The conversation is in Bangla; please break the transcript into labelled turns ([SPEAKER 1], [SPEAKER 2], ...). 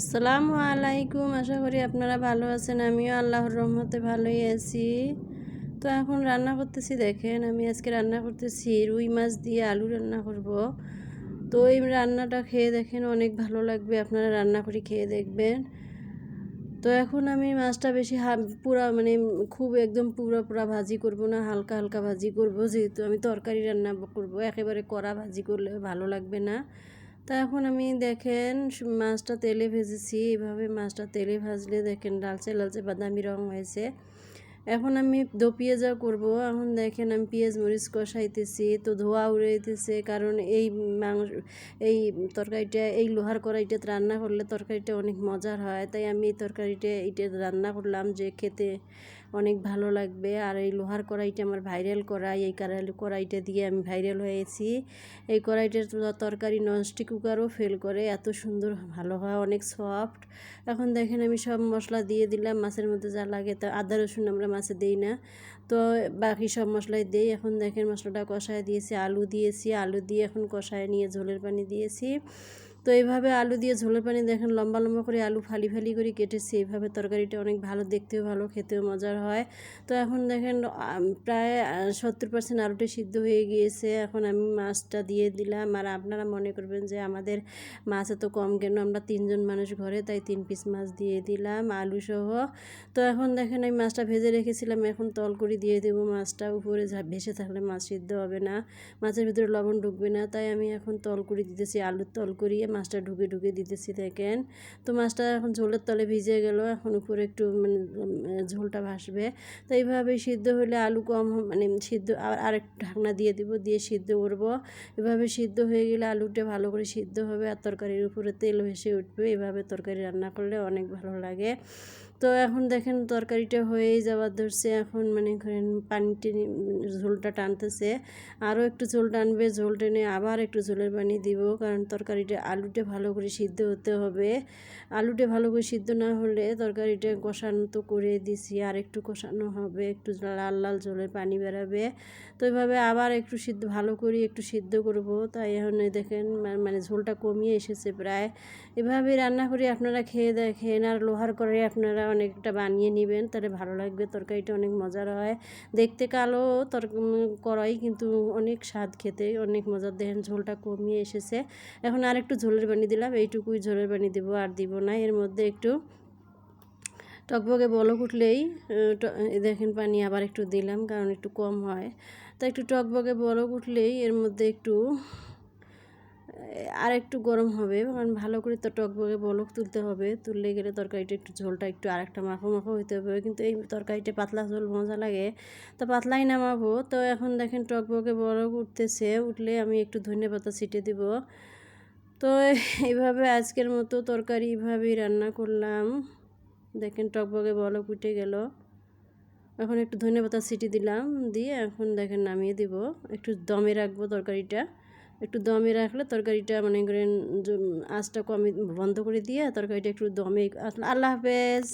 [SPEAKER 1] আসসালামু আলাইকুম। আশা করি আপনারা ভালো আছেন। আমিও আল্লাহর রহমতে ভালোই আছি। তো এখন রান্না করতেছি, দেখেন আমি আজকে রান্না করতেছি রুই মাছ দিয়ে আলু রান্না করব। তো এই রান্নাটা খেয়ে দেখেন অনেক ভালো লাগবে, আপনারা রান্না করে খেয়ে দেখবেন। তো এখন আমি মাছটা বেশি পুরা মানে খুব একদম পুরা পুরা ভাজি করব না, হালকা হালকা ভাজি করব। যেহেতু আমি তরকারি রান্না করব, একেবারে কড়া ভাজি করলে ভালো লাগবে না। তা এখন আমি দেখেন মাছটা তেলে ভেজেছি। এইভাবে মাছটা তেলে ভাজলে দেখেন লালচে লালচে বাদামি রং হয়েছে। এখন আমি দো পেঁয়াজা করব। এখন দেখেন আমি পেঁয়াজ মরিচ কষাইতেছি, তো ধোয়া উড়াইতেছে। কারণ এই মাংস, এই তরকারিটা, এই লোহার কড়াইটাতে রান্না করলে তরকারিটা অনেক মজার হয়। তাই আমি এই তরকারিটা, এইটা রান্না করলাম যে খেতে অনেক ভালো লাগবে। আর এই লোহার কড়াইটা আমার ভাইরাল কড়াই এই কড়াইটা দিয়ে আমি ভাইরাল হয়েছি। এই কড়াইটার তরকারি ননস্টিক কুকারও ফেল করে, এত সুন্দর, ভালো হয়, অনেক সফট এখন দেখেন আমি সব মশলা দিয়ে দিলাম, মাছের মধ্যে যা লাগে তা, আদা, রসুন আমরা মাছে দিই না। তো বাকি সব মশলাই দিই। এখন দেখেন মশলাটা কষায় দিয়েছি, আলু দিয়েছি, আলু দিয়ে এখন কষায় নিয়ে ঝোলের পানি দিয়েছি। তো এইভাবে আলু দিয়ে ঝোলের পানি দেখেন, লম্বা লম্বা করে আলু ফালি ফালি করে কেটেছি। এইভাবে তরকারিটা অনেক ভালো, দেখতেও ভালো, খেতেও মজার হয়। তো এখন দেখেন প্রায় সত্তর পার্সেন্ট আলুটা সিদ্ধ হয়ে গিয়েছে। এখন আমি মাছটা দিয়ে দিলাম। আর আপনারা মনে করবেন যে আমাদের মাছ এত কম কেন? আমরা তিনজন মানুষ ঘরে, তাই তিন পিস মাছ দিয়ে দিলাম, আলু সহ। তো এখন দেখেন, আমি মাছটা ভেজে রেখেছিলাম। এখন তল করে দিয়ে দেবো মাছটা। উপরে ভেসে থাকলে মাছ সিদ্ধ হবে না। মাছের ভিতরে লবণ ঢুকবে না। তাই আমি এখন তল করে দিতেছি, আলুর তল করিয়ে মাছটা ঢুকে ঢুকে দিতেছি দেখেন। তো মাছটা এখন ঝোলের তলে ভিজে গেল, এখন উপরে একটু মানে ঝোলটা ভাসবে। তো এইভাবে সিদ্ধ হলে আলু কম মানে সিদ্ধ, আর একটু ঢাকনা দিয়ে দিব, দিয়ে সিদ্ধ করব। এভাবে সিদ্ধ হয়ে গেলে আলুটা ভালো করে সিদ্ধ হবে, আর তরকারির উপরে তেল ভেসে উঠবে। এভাবে তরকারি রান্না করলে অনেক ভালো লাগে। তো এখন দেখেন তরকারিটা হয়েই যাওয়ার ধরছে। এখন মানে করেন পানি টেনে ঝোলটা টানতেছে। আরও একটু ঝোল টানবে, ঝোল টেনে আবার একটু ঝোলের পানি দিব কারণ তরকারিটা আলুটা ভালো করে সিদ্ধ হতে হবে। আলুটা ভালো করে সিদ্ধ না হলে তরকারিটা কষানো তো করে দিছি। আর একটু কষানো হবে, একটু লাল লাল ঝোলের পানি বেরাবে। তো এইভাবে আবার একটু সিদ্ধ, ভালো করে একটু সিদ্ধ করব। তাই এখন দেখেন মানে ঝোলটা কমিয়ে এসেছে প্রায়। এভাবে রান্না করে আপনারা খেয়ে দেখেন আর লোহার করে আপনারা অনেকটা বানিয়ে নেবেন, তাহলে ভালো লাগবে। তরকারিটা অনেক মজার হয়। দেখতে কালো তর করাই কিন্তু অনেক স্বাদ খেতে, অনেক মজার। দেখেন ঝোলটা কমিয়ে এসেছে। এখন আর একটু ঝোলের পানি দিলাম, এইটুকুই ঝোলের পানি দেবো আর দিব না। এর মধ্যে একটু টকবগে বলক উঠলেই দেখেন পানি আবার একটু দিলাম, কারণ একটু কম হয়। তো একটু টকবগে বলক উঠলেই এর মধ্যে একটু আর একটু গরম হবে। কারণ ভালো করে তো টকবগে বলক তুলতে হবে। তুললে গেলে তরকারিটা একটু ঝোলটা একটু আর একটা মাখো মাখো হইতে হবে। কিন্তু এই তরকারিটা পাতলা ঝোল মজা লাগে। তো পাতলাই নামাবো। তো এখন দেখেন টকবগে বলক উঠতেছে। উঠলে আমি একটু ধনে পাতা ছিটে দিব। তো এইভাবে আজকের মতো তরকারি এইভাবেই রান্না করলাম। দেখেন টকবগে বলক উঠে গেল। এখন একটু ধনে পাতা ছিটি দিলাম। দিয়ে এখন দেখেন নামিয়ে দিব। একটু দমে রাখব তরকারিটা। একটু দমে রাখলে তরকারিটা মনে করেন আঁচটা কমে বন্ধ করে দিয়ে তরকারিটা একটু দমে আল্লাহ হাফেজ।